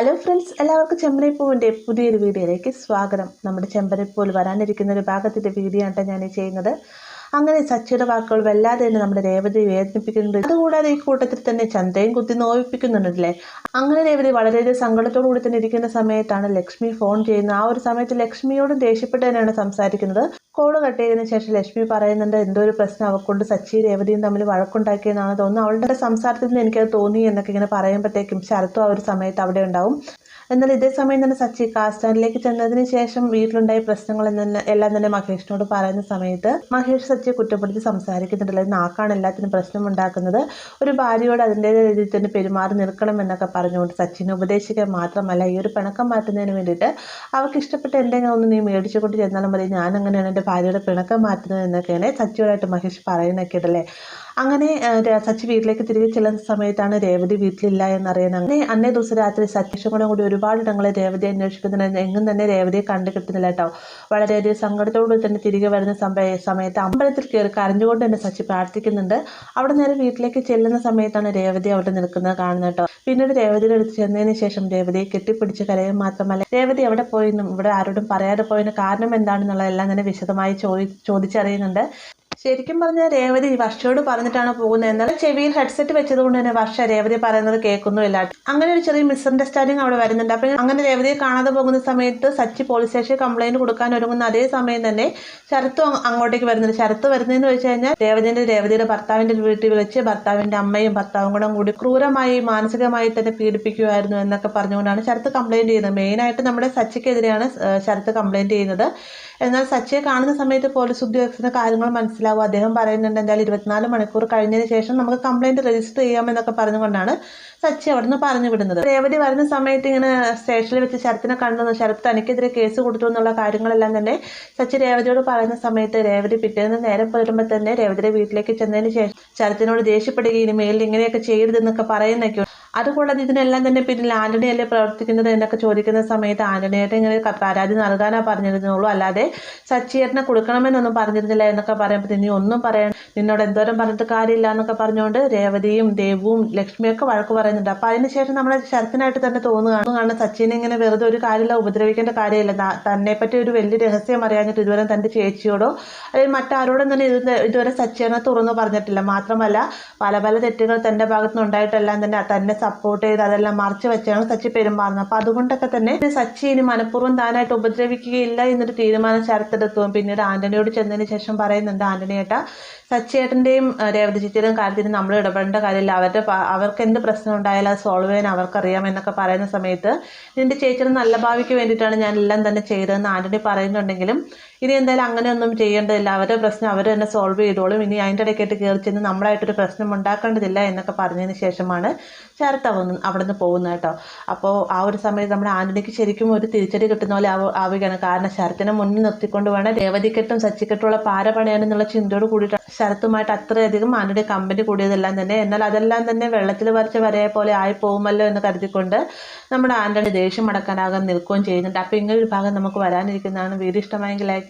Hello friends എല്ലാവർക്കും ചെമ്പരപ്പൂവിന്റെ പുതിയൊരു വീഡിയോയിലേക്ക് സ്വാഗതം. നമ്മുടെ ചെമ്പരപ്പൂവിൽ വരാനിരിക്കുന്ന ഒരു ഭാഗത്തിന്റെ വീഡിയോ ആണ് ഞാൻ ചെയ്യുന്നത്. അങ്ങനെ സച്ചിയുടെ വാക്കുകൾ വല്ലാതെ തന്നെ നമ്മുടെ രേവതി വേദനിപ്പിക്കുന്നുണ്ട്. അതുകൂടാതെ ഈ കൂട്ടത്തിൽ തന്നെ ചന്തയും കുത്തി നോവിപ്പിക്കുന്നുണ്ടല്ലേ അങ്ങനെ രേവതി വളരെയധികം സങ്കടത്തോടു കൂടി തന്നെ ഇരിക്കുന്ന സമയത്താണ് ലക്ഷ്മി ഫോൺ ചെയ്യുന്നത്. ആ ഒരു സമയത്ത് ലക്ഷ്മിയോടും ദേഷ്യപ്പെട്ട് തന്നെയാണ് സംസാരിക്കുന്നത്. കോൾ കട്ട് ചെയ്തതിനു ശേഷം ലക്ഷ്മി പറയുന്നുണ്ട് എന്തോ ഒരു പ്രശ്നം അവക്കൊണ്ട്. സച്ചി രേവതിയും തമ്മിൽ വഴക്കുണ്ടാക്കിയെന്നാണ് തോന്നുന്നത്. അവളുടെ സംസാരത്തിൽ നിന്ന് എനിക്കത് തോന്നി എന്നൊക്കെ ഇങ്ങനെ പറയുമ്പോഴത്തേക്കും ശരത്തും ആ ഒരു സമയത്ത് അവിടെ ഉണ്ടാവും. എന്നാൽ ഇതേ സമയം തന്നെ സച്ചി കാർ സ്റ്റാൻഡിലേക്ക് ചെന്നതിന് ശേഷം വീട്ടിലുണ്ടായ പ്രശ്നങ്ങൾ എല്ലാം തന്നെ മഹേഷിനോട് പറയുന്ന സമയത്ത് മഹേഷ് സച്ചിയെ കുറ്റപ്പെടുത്തി സംസാരിക്കുന്നുണ്ടല്ലോ. നാക്കാണ് എല്ലാത്തിനും പ്രശ്നം ഉണ്ടാക്കുന്നത്. ഒരു ഭാര്യയോട് അതിന്റെതായ രീതിയിൽ തന്നെ പെരുമാറി നിൽക്കണം എന്നൊക്കെ പറഞ്ഞുകൊണ്ട് സച്ചിനെ ഉപദേശിക്കാൻ മാത്രമല്ല ഈ ഒരു പിണക്കം മാറ്റുന്നതിന് വേണ്ടിയിട്ട് അവർക്ക് ഇഷ്ടപ്പെട്ട എന്തെങ്കിലും ഒന്ന് നീ മേടിച്ചുകൊണ്ട് ചെന്നാലും മതി. ഞാൻ അങ്ങനെയാണ് എന്റെ ഭാര്യയുടെ പിണക്കം മാറ്റുന്നത് എന്നൊക്കെയാണ് സച്ചിയോടായിട്ട് മഹേഷ് പറയുന്നൊക്കെ ഉണ്ടല്ലേ അങ്ങനെ സച്ചി വീട്ടിലേക്ക് തിരികെ ചെല്ലുന്ന സമയത്താണ് രേവതി വീട്ടിലില്ല എന്നറിയുന്നത് അങ്ങനെ അന്നേ ദിവസം രാത്രി സച്ചീഷും കൂടെ ഒരുപാട് ഇടങ്ങളെ രേവതി അന്വേഷിക്കുന്നതിന് എങ്ങും തന്നെ രേവതിയെ കണ്ടു കിട്ടുന്നില്ല കേട്ടോ. വളരെയധികം സങ്കടത്തോടു തന്നെ തിരികെ വരുന്ന സമയ സമയത്ത് അമ്പലത്തിൽ കയറി കരഞ്ഞുകൊണ്ട് തന്നെ സച്ചി പ്രാർത്ഥിക്കുന്നുണ്ട്. അവിടെ നേരെ വീട്ടിലേക്ക് ചെല്ലുന്ന സമയത്താണ് രേവതി അവിടെ നിൽക്കുന്നത് കാണുന്നത് കേട്ടോ. പിന്നീട് രേവതിയുടെ അടുത്ത് ചെന്നതിന് ശേഷം രേവതിയെ കെട്ടിപ്പിടിച്ച് കരയും മാത്രമല്ല രേവതി എവിടെ പോയെന്നും ഇവിടെ ആരോടും പറയാതെ പോയതിന് കാരണം എന്താണെന്നുള്ളതെല്ലാം തന്നെ വിശദമായി ചോദി ചോദിച്ചറിയുന്നുണ്ട്. ശരിക്കും പറഞ്ഞാൽ രേവതി വർഷയോട് പറഞ്ഞിട്ടാണ് പോകുന്നത്. എന്നാൽ ചെവിയിൽ ഹെഡ്സെറ്റ് വെച്ചത് കൊണ്ട് തന്നെ വർഷ രേവതി പറയുന്നത് കേൾക്കുന്നുമില്ല അങ്ങനെ ഒരു ചെറിയ മിസ്അണ്ടർസ്റ്റാൻഡിങ് അവിടെ വരുന്നുണ്ട്. അപ്പോൾ അങ്ങനെ രേവതിയെ കാണാതെ പോകുന്ന സമയത്ത് സച്ചി പോലീസ് സ്റ്റേഷനിൽ കംപ്ലൈന്റ് കൊടുക്കാൻ ഒരുങ്ങുന്ന അതേ സമയം തന്നെ ശരത്തും അങ്ങോട്ടേക്ക് വരുന്നുണ്ട്. ശരത്ത് വരുന്നതെന്ന് വെച്ച് കഴിഞ്ഞാൽ രേവതിന്റെ രേവതിയുടെ ഭർത്താവിന്റെ വീട്ടിൽ വെച്ച് ഭർത്താവിന്റെ അമ്മയും ഭർത്താവും കൂടെ കൂടി ക്രൂരമായി മാനസികമായി തന്നെ പീഡിപ്പിക്കുമായിരുന്നു എന്നൊക്കെ പറഞ്ഞുകൊണ്ടാണ് ശരത്ത് കംപ്ലൈന്റ് ചെയ്യുന്നത്. മെയിനായിട്ട് നമ്മുടെ സച്ചിക്കെതിരെയാണ് ശരത്ത് കംപ്ലൈന്റ് ചെയ്യുന്നത്. എന്നാൽ സച്ചിയെ കാണുന്ന സമയത്ത് പോലീസ് ഉദ്യോഗസ്ഥന് കാര്യങ്ങൾ മനസ്സിലാവും. അദ്ദേഹം പറയുന്നുണ്ട് എന്തായാലും ഇരുപത്തിനാല് മണിക്കൂർ കഴിഞ്ഞതിന് ശേഷം നമുക്ക് കംപ്ലൈന്റ് രജിസ്റ്റർ ചെയ്യാമെന്നൊക്കെ പറഞ്ഞുകൊണ്ടാണ് സച്ചി അവിടുന്ന് പറഞ്ഞു വിടുന്നത്. രേവതി വരുന്ന സമയത്ത് ഇങ്ങനെ സ്റ്റേഷനിൽ വെച്ച് ശരത്തിനെ കണ്ടു ശരത്ത് തനിക്കെതിരെ കേസ് കൊടുത്തു എന്നുള്ള കാര്യങ്ങളെല്ലാം തന്നെ സച്ചി രേവതിയോട് പറയുന്ന സമയത്ത് രേവതി പിറ്റേന്ന് നേരെ പോരുമ്പോൾ തന്നെ രേവതിയുടെ വീട്ടിലേക്ക് ചെന്നതിന് ശേഷം ശരത്തിനോട് ദേഷ്യപ്പെടുകയും മേലിൽ ഇങ്ങനെയൊക്കെ ചെയ്യരുതെന്നൊക്കെ പറയുന്നൊക്കെ അതുകൂടാതെ ഇതിനെല്ലാം തന്നെ പിന്നിൽ ആന്റണി അല്ലേ പ്രവർത്തിക്കുന്നത് എന്നൊക്കെ ചോദിക്കുന്ന സമയത്ത് ആന്റണിയായിട്ട് ഇങ്ങനെ പരാതി നൽകാനാ പറഞ്ഞിരുന്നുള്ളൂ അല്ലാതെ സച്ചിയേട്ടനെ കൊടുക്കണമെന്നൊന്നും പറഞ്ഞിരുന്നില്ല എന്നൊക്കെ പറയുമ്പോൾ ഇനി ഒന്നും പറയാൻ നിന്നോട് എന്തോരം പറഞ്ഞിട്ട് കാര്യമില്ല എന്നൊക്കെ പറഞ്ഞുകൊണ്ട് രേവതിയും ദേവും ലക്ഷ്മിയൊക്കെ വഴക്ക് പറയുന്നുണ്ട്. അപ്പൊ അതിനുശേഷം നമ്മളെ ശരത്തിനായിട്ട് തന്നെ തോന്നുകയാണ്. കാരണം സച്ചിനെ ഇങ്ങനെ വെറുതെ ഒരു കാര്യമില്ല ഉപദ്രവിക്കേണ്ട കാര്യമില്ല. ത- തന്നെ പറ്റി ഒരു വലിയ രഹസ്യം അറിയാഞ്ഞിട്ട് ഇതുവരെ തന്റെ ചേച്ചിയോടോ അല്ലെങ്കിൽ മറ്റാരോടും തന്നെ ഇതുവരെ സച്ചിനെ തുറന്നു പറഞ്ഞിട്ടില്ല. മാത്രമല്ല പല പല തെറ്റുകൾ തന്റെ ഭാഗത്തുനിന്ന് ഉണ്ടായിട്ടെല്ലാം തന്നെ തന്നെ സപ്പോർട്ട് ചെയ്ത് അതെല്ലാം മറച്ചു വെച്ചാണ് സച്ചി പെരുമാറുന്നത്. അപ്പൊ അതുകൊണ്ടൊക്കെ തന്നെ സച്ചി ഇനി മനഃപൂർവം താനായിട്ട് ഉപദ്രവിക്കുകയില്ല എന്നൊരു തീരുമാനം ശരത്തെടുക്കുകയും പിന്നീട് ആന്റണിയോട് ചെന്നതിന് ശേഷം പറയുന്നുണ്ട് ആന്റണി ഏട്ടാ രേവതി ചേച്ചിയുടെയും കാര്യത്തിൽ നമ്മൾ ഇടപെടേണ്ട കാര്യമില്ല. അവരുടെ അവർക്ക് എന്ത് പ്രശ്നം ഉണ്ടായാലും അത് സോൾവ് ചെയ്യാൻ അവർക്കറിയാം എന്നൊക്കെ പറയുന്ന സമയത്ത് നിന്റെ ചേച്ചിയുടെ നല്ല ഭാവിക്ക് വേണ്ടിയിട്ടാണ് ഞാൻ എല്ലാം തന്നെ ചെയ്തതെന്ന് ആന്റണി പറയുന്നുണ്ടെങ്കിലും ഇനി എന്തായാലും അങ്ങനെയൊന്നും ചെയ്യേണ്ടതില്ല. അവരുടെ പ്രശ്നം അവർ തന്നെ സോൾവ് ചെയ്തോളും. ഇനി അതിന്റെ ഇടയ്ക്കായിട്ട് കയറി ചെന്ന് നമ്മളായിട്ടൊരു പ്രശ്നം ഉണ്ടാക്കേണ്ടതില്ല എന്നൊക്കെ പറഞ്ഞതിന് ശേഷമാണ് ശരത്ത് അവന്ന് അവിടെ നിന്ന് പോകുന്നത് കേട്ടോ. അപ്പോൾ ആ ഒരു സമയത്ത് നമ്മുടെ ആന്റണിക്ക് ശരിക്കും ഒരു തിരിച്ചടി കിട്ടുന്ന പോലെ ആവ- ആവുകയാണ്. കാരണം ശരത്തിനെ മുന്നിൽ നിർത്തിക്കൊണ്ട് വേണം. രേവതിക്കെട്ടും സച്ചിക്കെട്ടുള്ള പാര പണയാനെന്നുള്ള ചിന്തയോട് കൂടിയിട്ട് ശരത്തുമായിട്ട് അത്രയധികം ആന്റണി കമ്പനി കൂടിയതെല്ലാം തന്നെ. എന്നാൽ അതെല്ലാം തന്നെ വെള്ളത്തിൽ വരച്ച വരയെ പോലെ ആയി പോകുമല്ലോ എന്ന് കരുതിക്കൊണ്ട് നമ്മുടെ ആന്റണി ദേഷ്യം അടക്കാനാകാൻ നിൽക്കുകയും ചെയ്യുന്നുണ്ട്. അപ്പോൾ ഒരു ഭാഗം നമുക്ക് വരാനിരിക്കുന്നതാണ്. വീഡിയോ ഇഷ്ടമായെങ്കിൽ ലൈക്ക്